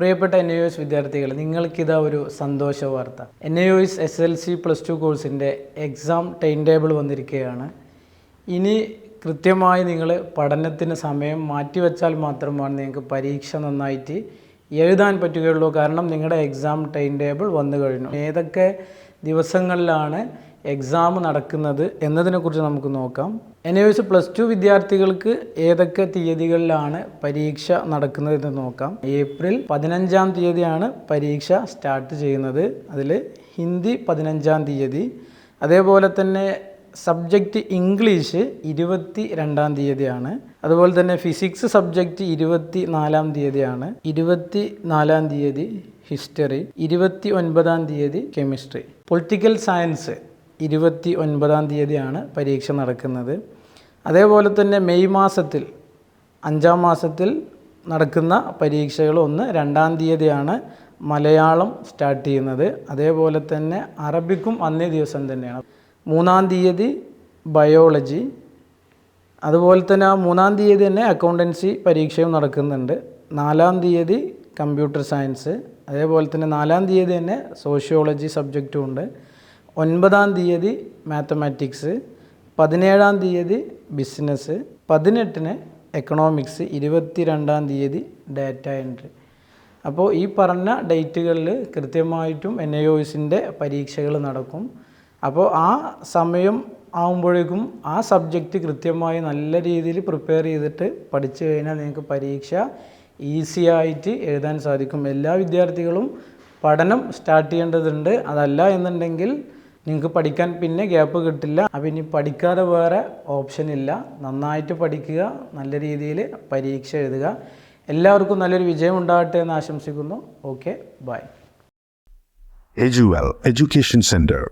പ്രിയപ്പെട്ട N U S വിദ്യാർത്ഥികൾ നിങ്ങൾക്കിതാ ഒരു സന്തോഷ വാർത്ത. N U S S L C plus two കോഴ്സിന്റെ എക്സാം ടൈം ടേബിൾ വന്നിരിക്കുകയാണ്. ഇനി കൃത്യമായി നിങ്ങൾ പഠനത്തിന് സമയം മാറ്റിവെച്ചാൽ മാത്രമാണ് നിങ്ങൾക്ക് പരീക്ഷ നന്നായിട്ട് എഴുതാൻ പറ്റുകയുള്ളൂ. കാരണം നിങ്ങളുടെ എക്സാം ടൈം ടേബിൾ വന്നു കഴിഞ്ഞു. ഏതൊക്കെ ദിവസങ്ങളിലാണ് എക്സാം നടക്കുന്നത് എന്നതിനെക്കുറിച്ച് നമുക്ക് നോക്കാം. എൻ എസ് പ്ലസ് ടു വിദ്യാർത്ഥികൾക്ക് ഏതൊക്കെ തീയതികളിലാണ് പരീക്ഷ നടക്കുന്നത് എന്ന് നോക്കാം. ഏപ്രിൽ പതിനഞ്ചാം തീയതിയാണ് പരീക്ഷ സ്റ്റാർട്ട് ചെയ്യുന്നത്. അതിൽ ഹിന്ദി പതിനഞ്ചാം തീയതി. അതേപോലെ തന്നെ സബ്ജക്റ്റ് ഇംഗ്ലീഷ് ഇരുപത്തി രണ്ടാം തീയതിയാണ്. അതുപോലെ തന്നെ ഫിസിക്സ് സബ്ജക്റ്റ് ഇരുപത്തി നാലാം തീയതിയാണ്. ഇരുപത്തി നാലാം തീയതി ഹിസ്റ്ററി ഇരുപത്തി ഒൻപതാം തീയതി കെമിസ്ട്രി പൊളിറ്റിക്കൽ സയൻസ് ഇരുപത്തി ഒൻപതാം തീയതിയാണ് പരീക്ഷ നടക്കുന്നത്. അതേപോലെ തന്നെ മെയ് മാസത്തിൽ അഞ്ചാം മാസത്തിൽ നടക്കുന്ന പരീക്ഷകൾ ഒന്ന് രണ്ടാം തീയതിയാണ് മലയാളം സ്റ്റാർട്ട് ചെയ്യുന്നത്. അതേപോലെ തന്നെ അറബിക്കും അന്നേ ദിവസം തന്നെയാണ്. മൂന്നാം തീയതി ബയോളജി. അതുപോലെ തന്നെ ആ മൂന്നാം തീയതി തന്നെ അക്കൗണ്ടൻസി പരീക്ഷയും നടക്കുന്നുണ്ട്. നാലാം തീയതി കമ്പ്യൂട്ടർ സയൻസ്. അതേപോലെ തന്നെ നാലാം തീയതി തന്നെ സോഷ്യോളജി സബ്ജക്റ്റും ഉണ്ട്. ഒൻപതാം തീയതി മാത്തമാറ്റിക്സ് പതിനേഴാം തീയതി ബിസിനസ് പതിനെട്ടിന് എക്കണോമിക്സ് ഇരുപത്തി രണ്ടാം തീയതി ഡാറ്റ എൻട്രി അപ്പോൾ ഈ പറഞ്ഞ ഡേറ്റുകളിൽ കൃത്യമായിട്ടും എൻ ഐ ഒസിന്റെ പരീക്ഷകൾ നടക്കും. അപ്പോൾ ആ സമയം ആകുമ്പോഴേക്കും ആ സബ്ജക്റ്റ് കൃത്യമായി നല്ല രീതിയിൽ പ്രിപ്പയർ ചെയ്തിട്ട് പഠിച്ചു കഴിഞ്ഞാൽ നിങ്ങൾക്ക് പരീക്ഷ ഈസി ആയിട്ട് എഴുതാൻ സാധിക്കും. എല്ലാ വിദ്യാർത്ഥികളും പഠനം സ്റ്റാർട്ട് ചെയ്യേണ്ടതുണ്ട്. അതല്ല എന്നുണ്ടെങ്കിൽ നിങ്ങൾക്ക് പഠിക്കാൻ പിന്നെ ഗ്യാപ്പ് കിട്ടില്ല. അപ്പം ഇനി പഠിക്കാതെ വേറെ ഓപ്ഷൻ ഇല്ല. നന്നായിട്ട് പഠിക്കുക നല്ല രീതിയിൽ പരീക്ഷ എഴുതുക. എല്ലാവർക്കും നല്ലൊരു വിജയം ഉണ്ടാകട്ടെ എന്ന് ആശംസിക്കുന്നു. ഓക്കെ ബൈ എജുവൽ എഡ്യൂക്കേഷൻ Center.